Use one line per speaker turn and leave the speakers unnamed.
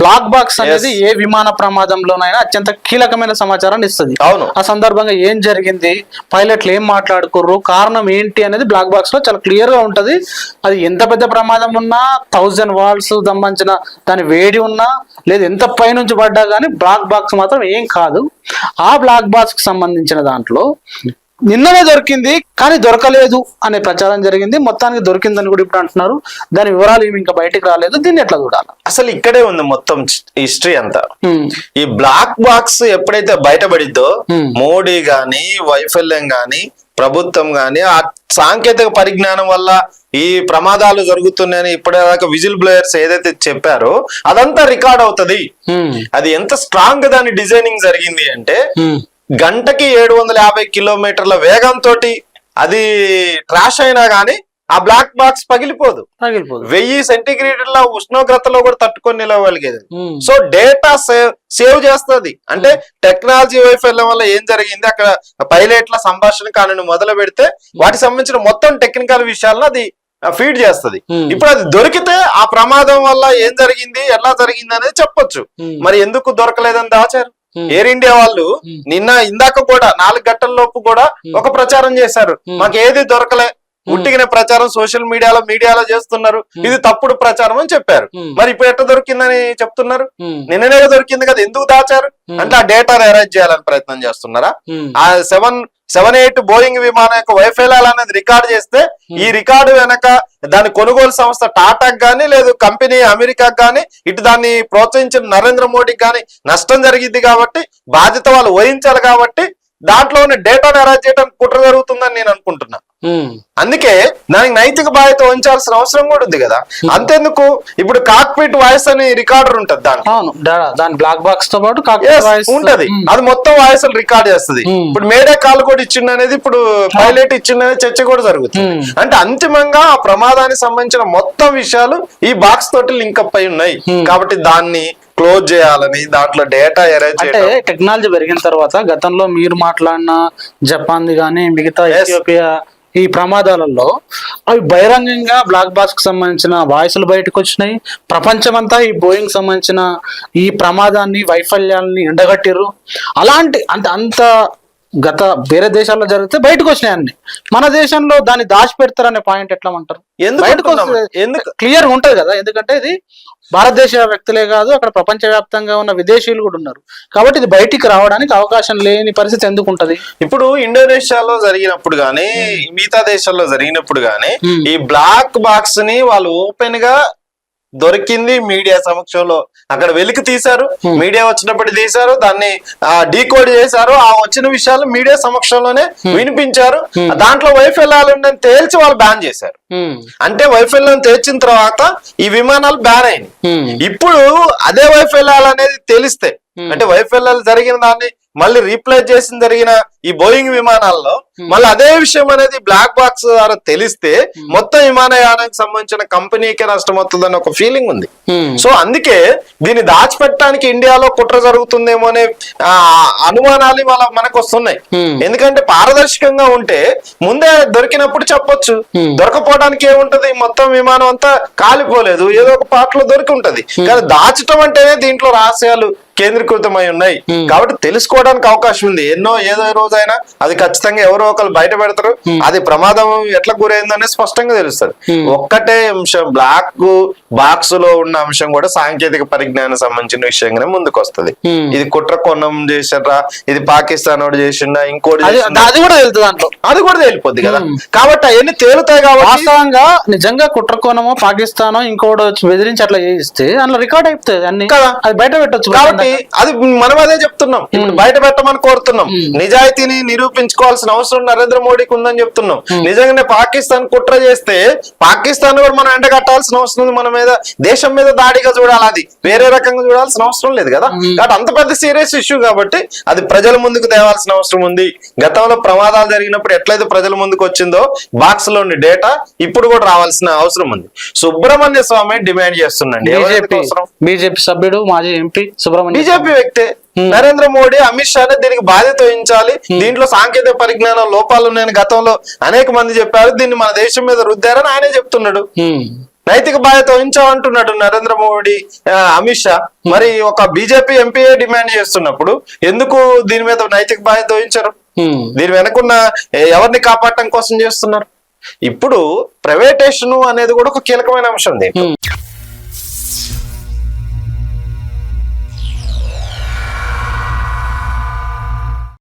Black box అనేది ఏ విమాన ప్రమాదంలోనైనా అత్యంత కీలకమైన సమాచారాన్ని ఇస్తుంది.
అవును.
ఆ సందర్భంగా ఏం జరిగింది? పైలట్లు ఏం మాట్లాడుకుర్రు? కారణం ఏంటి అనేది బ్లాక్ బాక్స్లో చాలా క్లియర్గా ఉంటది. అది ఎంత పెద్ద ప్రమాదం ఉన్నా థౌజండ్ వాల్స్ సంబంధించిన దాని వేడి ఉన్నా లేదు ఎంత పైనుంచి పడ్డా కానీ బ్లాక్ బాక్స్ మాత్రం ఏం కాదు. ఆ బ్లాక్ బాక్స్కి సంబంధించిన దాంట్లో నిన్ననే దొరికింది కానీ దొరకలేదు అనే ప్రచారం జరిగింది మొత్తానికి దొరికిందని కూడా ఇప్పుడు అంటున్నారు దాని వివరాలు ఏమి ఇంకా బయటికి రాలేదు దీన్ని ఎట్లా చూడాలి
అసలు ఇక్కడే ఉంది మొత్తం హిస్టరీ అంతా. ఈ బ్లాక్ బాక్స్ ఎప్పుడైతే బయటపడిద్దో. మోడీ గాని వైఫల్యం గాని ప్రభుత్వం గాని ఆ సాంకేతిక పరిజ్ఞానం వల్ల ఈ ప్రమాదాలు జరుగుతున్నాయని ఇప్పటిదాకా విజిల్ బ్లోయర్స్ ఏదైతే చెప్పారో అదంతా రికార్డ్ అవుతది. అది ఎంత స్ట్రాంగ్ దాని డిజైనింగ్ జరిగింది అంటే. గంటకి ఏడు వందల యాభై కిలోమీటర్ల వేగంతో అది ట్రాష్ అయినా గానీ ఆ బ్లాక్ బాక్స్ పగిలిపోదు
పగిలిపోదు
వెయ్యి సెంటిగ్రేడ్ల ఉష్ణోగ్రతలో కూడా తట్టుకొని నిలవగలిగేది. సో డేటా సేవ్ సేవ్ చేస్తుంది అంటే టెక్నాలజీ వైఫల్యం వల్ల ఏం జరిగింది అక్కడ పైలట్ల సంభాషణ కానీ మొదలు పెడితే వాటికి సంబంధించిన మొత్తం టెక్నికల్ విషయాలను అది ఫీడ్ చేస్తుంది. ఇప్పుడు అది దొరికితే ఆ ప్రమాదం వల్ల ఏం జరిగింది ఎలా జరిగింది అనేది చెప్పొచ్చు. మరి ఎందుకు దొరకలేదని దాచారు. ఎయిర్ ఇండియా వాళ్ళు. నిన్న ఇందాక కూడా నాలుగు గంటల లోపు కూడా ఒక ప్రచారం చేశారు. మాకు ఏది దొరకలే ఉట్టిగిన ప్రచారం సోషల్ మీడియాలో మీడియాలో చేస్తున్నారు ఇది తప్పుడు ప్రచారం అని చెప్పారు. మరి ఇప్పుడు ఎట్లా దొరికిందని చెప్తున్నారు. నిన్ననే దొరికింది కదా ఎందుకు దాచారు. అంటే ఆ డేటా అరేంజ్ చేయాలని ప్రయత్నం చేస్తున్నారా. ఆ సెవెన్ సెవెన్ ఎయిట్ బోయింగ్ విమానం యొక్క వైఫల్యాలు అనేది రికార్డ్ చేస్తే ఈ రికార్డు వెనక దాని కొనుగోలు సంస్థ టాటాకి గానీ లేదు కంపెనీ అమెరికాకి గానీ ఇటు దాన్ని ప్రోత్సహించిన నరేంద్ర మోడీకి గానీ నష్టం జరిగింది కాబట్టి బాధ్యత వాళ్ళు వహించాలి కాబట్టి దాంట్లో ఉన్న డేటాను అరేంజ్ చేయడానికి కుట్ర జరుగుతుందని నేను అనుకుంటున్నా. అందుకే దానికి నైతిక బాధ్యత వహించాల్సిన అవసరం కూడా ఉంది కదా. అంతెందుకు? ఇప్పుడు కాక్పిట్ వాయిస్ అని రికార్డర్ ఉంటది దాంట్లో
అవును దా- దాని బ్లాక్ బాక్స్తో పాటు
ఉంటది. అది మొత్తం వాయిస్ రికార్డ్ చేస్తది. ఇప్పుడు మేడే కాల్ కూడా ఇచ్చిండు అనేది ఇప్పుడు పైలట్ ఇచ్చిండు అనేది చర్చ కూడా జరుగుతుంది. అంటే అంతిమంగా ఆ ప్రమాదానికి సంబంధించిన మొత్తం విషయాలు ఈ బాక్స్ తోటి లింక్ అప్ అయి ఉన్నాయి. కాబట్టి దాన్ని క్లోజ్ చేయాలని దాంట్లో డేటా ఎరేజ్
అంటే టెక్నాలజీ పెరిగిన తర్వాత గతంలో మీరు మాట్లాడిన జపాన్ కానీ మిగతా
Yes.
ఈ ప్రమాదాలలో అవి బహిరంగంగా బ్లాక్ బాక్స్కి సంబంధించిన వాయిస్లు బయటకు వచ్చినాయి. ప్రపంచమంతా ఈ బోయింగ్ సంబంధించిన ఈ ప్రమాదాన్ని వైఫల్యాన్ని ఎండగట్టిర్రు. అలాంటి అంత అంత గత వేరే దేశాల్లో జరిగితే బయటకు వచ్చినాయి అన్ని. మన దేశంలో దాన్ని దాచిపెడతారనే పాయింట్ ఎట్లా అంటారు?
ఎందుకు
బయటకు
ఎందుకు?
క్లియర్ ఉంటది కదా? ఎందుకంటే ఇది భారతదేశ వ్యక్తులే కాదు అక్కడ ప్రపంచ వ్యాప్తంగా ఉన్న విదేశీయులు కూడా ఉన్నారు కాబట్టి ఇది బయటికి రావడానికి అవకాశం లేని పరిస్థితి ఎందుకు ఉంటది
ఇప్పుడు ఇండోనేషియాలో జరిగినప్పుడు గానీ మిగతా దేశాల్లో జరిగినప్పుడు గానీ. ఈ బ్లాక్ బాక్స్ని వాళ్ళు ఓపెన్గా దొరికింది మీడియా సమక్షంలో అక్కడ వెలికి తీశారు. మీడియా వచ్చినప్పుడు తీశారు దాన్ని డీకోడ్ చేశారు ఆ వచ్చిన విషయాలు మీడియా సమక్షంలోనే వినిపించారు. దాంట్లో వైఫల్యాలు ఉందని తేల్చి వాళ్ళు బ్యాన్ చేశారు. అంటే వైఫల్యం తెచ్చిన తర్వాత ఈ విమానాలు బ్యాన్ అయినాయి. ఇప్పుడు అదే వైఫల్యాలు అనేది తెలిస్తే. అంటే వైఫల్యాలు జరిగిన దాన్ని మళ్ళీ రీప్లేస్ చేసిన జరిగిన ఈ బోయింగ్ విమానాల్లో మళ్ళీ అదే విషయం అనేది బ్లాక్ బాక్స్ ద్వారా తెలిస్తే మొత్తం విమానయానానికి సంబంధించిన కంపెనీకే నష్టం అవుతుందని ఒక ఫీలింగ్ ఉంది.
హ్మ్.
సో అందుకే దీన్ని దాచిపెట్టడానికి ఇండియాలో కుట్ర జరుగుతుందేమో అనే అనుమానాలు వాళ్ళ మనకు వస్తున్నాయి.
Hmm.
ఎందుకంటే పారదర్శకంగా ఉంటే ముందే దొరికినప్పుడు చెప్పొచ్చు.
Hmm.
దొరకపోవడానికి ఏముంటది? మొత్తం విమానం అంతా కాలిపోలేదు. ఏదో ఒక పాటలో దొరికి ఉంటది కానీ దాచటం అంటేనే దీంట్లో రహస్యాలు కేంద్రీకృతమై ఉన్నాయి. కాబట్టి తెలుసుకోవడానికి అవకాశం ఉంది. ఎన్నో ఏదో రోజైనా అది ఖచ్చితంగా ఎవరో ఒకరు బయట పెడతారు. అది ప్రమాదం ఎట్లా గురైందనే స్పష్టంగా తెలుస్తుంది.
Hmm.
ఒక్కటే అంశం బ్లాక్ బాక్స్లో ఉన్న అంశం కూడా సాంకేతిక పరిజ్ఞానం సంబంధించిన విషయంగానే ముందుకు వస్తుంది. ఇది కుట్ర కొన్నం చేసారా ఇది పాకిస్తాన్ వాడు చేసిండా ఇంకోటి
అది కూడా వెళ్తుంది దాంట్లో.
అది కూడా తేలిపోద్ది కదా. కాబట్టి అవన్నీ తేలుతాయి కాబట్టి
వాస్తవంగా నిజంగా కుట్రకోణమో పాకిస్తానో ఇంకోటి బెదిరించి అట్లా చేయిస్తే అందులో రికార్డ్ అయిపోతుంది అన్ని.
కదా.
అది బయట పెట్టొచ్చు.
కాబట్టి అది మనం అదే చెప్తున్నాం. ఇప్పుడు బయట పెట్టమని కోరుతున్నాం. నిజాయితీని నిరూపించుకోవాల్సిన అవసరం నరేంద్ర మోడీకి ఉందని చెప్తున్నాం. నిజంగానే పాకిస్తాన్ కుట్ర చేస్తే పాకిస్తాన్ కూడా మనం ఎండ కట్టాల్సిన అవసరం ఉంది మన మీద. దేశం మీద దాడిగా చూడాలి అది. వేరే రకంగా చూడాల్సిన అవసరం లేదు కదా. కాబట్టి అంత పెద్ద సీరియస్ ఇష్యూ కాబట్టి అది ప్రజల ముందుకు తేవాల్సిన అవసరం ఉంది. గతంలో ప్రమాదాలు జరిగినప్పుడు ఎట్లయితే ప్రజల ముందుకు వచ్చిందో బాక్స్లోని డేటా ఇప్పుడు కూడా రావాల్సిన అవసరం ఉంది. సుబ్రహ్మణ్య స్వామి డిమాండ్ చేస్తుండండి.
బీజేపీ సభ్యుడు మాజీ ఎంపీ సుబ్రహ్మణ్యం
బీజేపీ వ్యక్తే నరేంద్ర మోడీ అమిత్ షానే దీనికి బాధ్యత వహించాలి. దీంట్లో సాంకేతిక పరిజ్ఞానం లోపాలు ఉన్నాయని గతంలో అనేక మంది చెప్పారు. దీన్ని మన దేశం మీద రుద్దారని ఆయనే చెప్తున్నాడు. నైతిక బాధ్యత వహించామంటున్నాడు నరేంద్ర మోడీ అమిత్ షా. మరి ఒక బీజేపీ ఎంపీ డిమాండ్ చేస్తున్నప్పుడు ఎందుకు దీని మీద నైతిక బాధ్యత వహించరు. దీని వెనకున్న ఎవరిని కాపాడటం కోసం చేస్తున్నారు? ఇప్పుడు ప్రైవేటేషన్ అనేది కూడా ఒక కీలకమైన అంశం దీంట్లో.